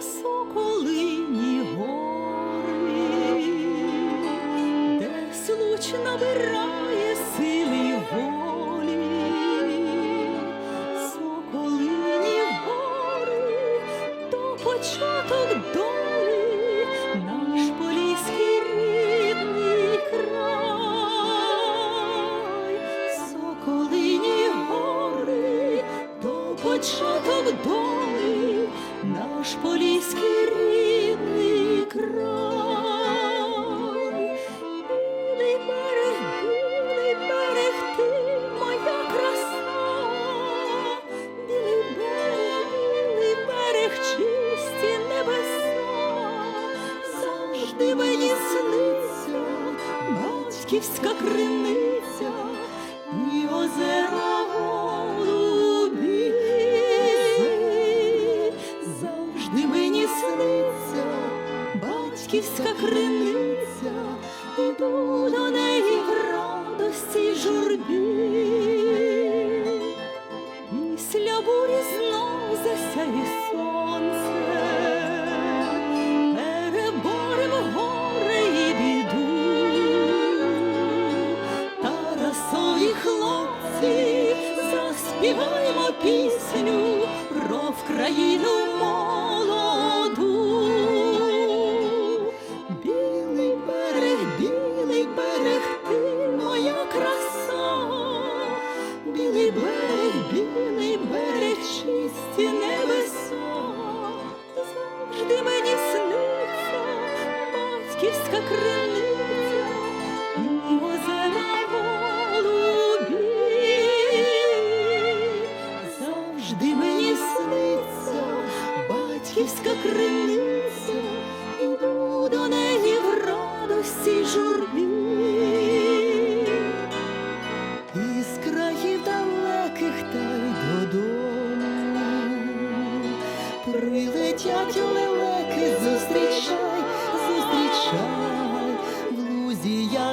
соколині гори, де случ набирає сили наш рідний край. Білий берег, білий берег, моя краса, білий берег, білий берег, небеса, завжди мені сниться батьківська криниця Мені сниться батьківська криниця, іду до неї в радості журбі. Після бурі знов засяє сонце, білий берег, білий берег, небеса, завжди мені сниться батьківська криниця і озера голубі. Завжди мені сниться батьківська криниця, іду до неї в радості журбі. Далеких та й додому. Прилетять лелеки, зустрічай, зустрічай, в лузі, як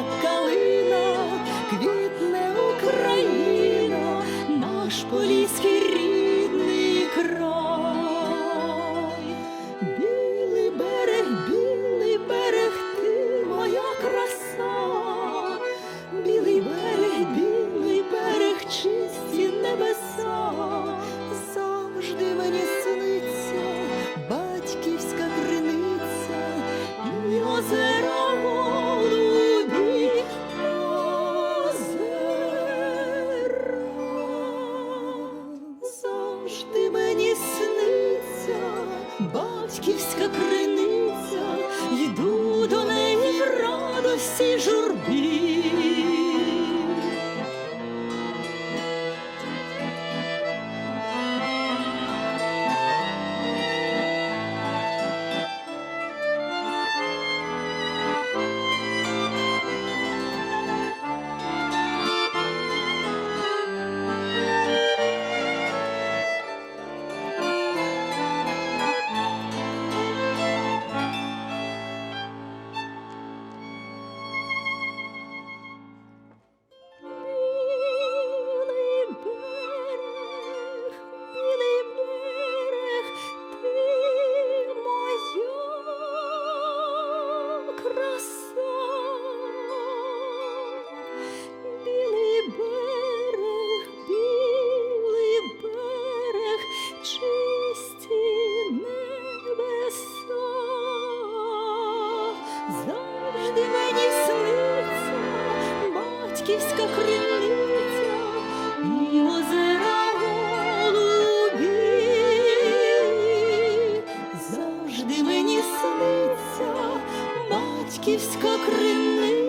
батьківська криниця, йду до неї в радості журбі. батьківська криниця.